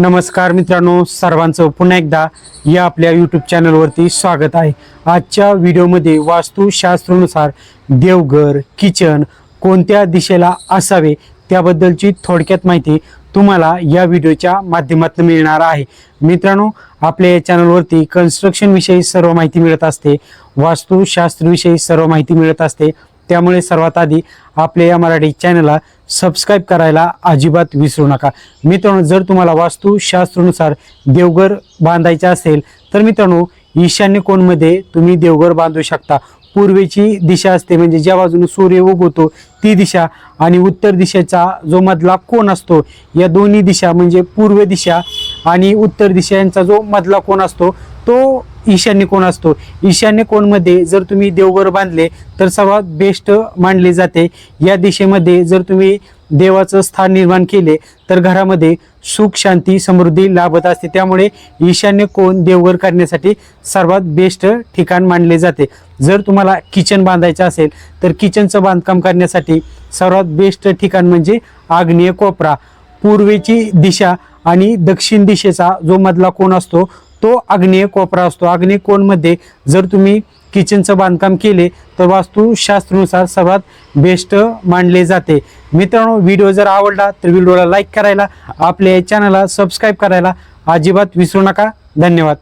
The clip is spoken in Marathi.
नमस्कार मित्रांनो सर्वांचं पुन्हा एकदा या आपल्या यूट्यूब चॅनलवरती स्वागत आहे. आजच्या व्हिडिओमध्ये वास्तुशास्त्रानुसार देवघर किचन कोणत्या दिशेला असावे त्याबद्दलची थोडक्यात माहिती तुम्हाला या व्हिडिओच्या माध्यमातून मिळणार आहे. मित्रांनो आपल्या या चॅनलवरती कन्स्ट्रक्शनविषयी सर्व माहिती मिळत असते वास्तुशास्त्रविषयी सर्व माहिती मिळत असते. त्यामुळे सर्वात आधी आपल्या या मराठी चॅनलला सबस्क्राईब करायला अजिबात विसरू नका. मित्रांनो जर तुम्हाला वास्तुशास्त्रानुसार देवघर बांधायचे असेल तर मित्रांनो ईशान्य कोणमध्ये तुम्ही देवघर बांधू शकता. पूर्वेची दिशा असते म्हणजे ज्या बाजूने सूर्य उगवतो ती दिशा आणि उत्तर दिशेचा जो मधला कोण असतो या दोन्ही दिशा म्हणजे पूर्व दिशा आणि उत्तर दिशा यांचा जो मधला कोण असतो तो ईशान्य कोण असतो? ईशान्य कोणमध्ये जर तुम्ही देवघर बांधले तर सर्वात बेस्ट मानले जाते. या दिशेमध्ये जर तुम्ही देवाचं स्थान निर्माण केले तर घरामध्ये सुख शांती समृद्धी लाभत असते. त्यामुळे ईशान्य कोण देवघर करण्यासाठी सर्वात बेस्ट ठिकाण मानले जाते. जर तुम्हाला किचन बांधायचं असेल तर किचनचं बांधकाम करण्यासाठी सर्वात बेस्ट ठिकाण म्हणजे आग्नेय कोपरा. पूर्वेची दिशा आणि दक्षिण दिशेचा जो मधला कोण असतो तो आग्नेय कोपरा असतो. आग्नेय कोणमध्ये? जर तुम्ही किचनचं बांधकाम केले तर वास्तुशास्त्रानुसार सर्वात बेस्ट मानले जाते. मित्रांनो व्हिडिओ जर आवडला तर व्हिडिओला लाईक करायला आपल्या चॅनलला सबस्क्राईब करायला अजिबात विसरू नका. धन्यवाद.